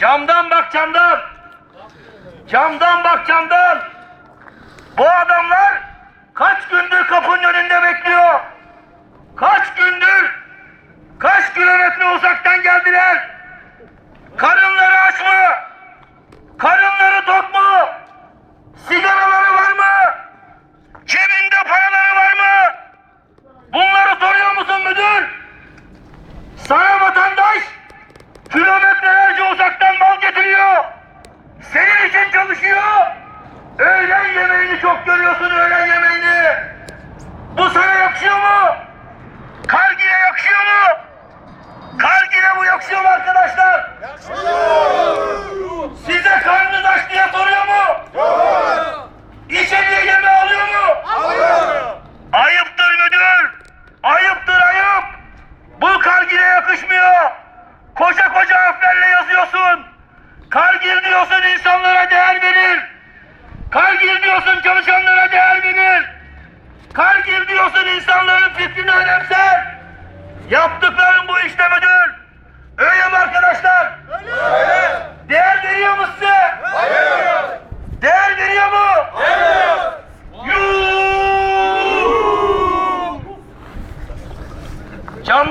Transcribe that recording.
Camdan bak camdan. Camdan bak camdan. Bu adamlar kaç gündür kapının önünde bekliyor. Kaç gündür, kaç kilometre uzaktan geldiler. Karınları aç mı? Karınları tok mu? Sigaraları var mı? Cebinde paraları var mı? Bunları soruyor musun müdür? Sana çok görüyorsun öğlen yemeğini. Bu sana yakışıyor mu? Kargile yakışıyor mu? Kargile bu yakışıyor mu arkadaşlar? Size karnınız aç diye soruyor mu? İçeriye yeme alıyor mu? Ayıptır müdür. Ayıptır ayıp. Bu kargile yakışmıyor. Koca koca harflerle yazıyorsun. Kargil diyorsun insanlara değer verir. ediyorsun insanların fikrini önemse. Yaptıkların bu işte müdür. Öyle mi arkadaşlar? Öyle. Öyle. Değer veriyor mu size? Hayır. Değer veriyor mu? Hayır. Yuuu. Canda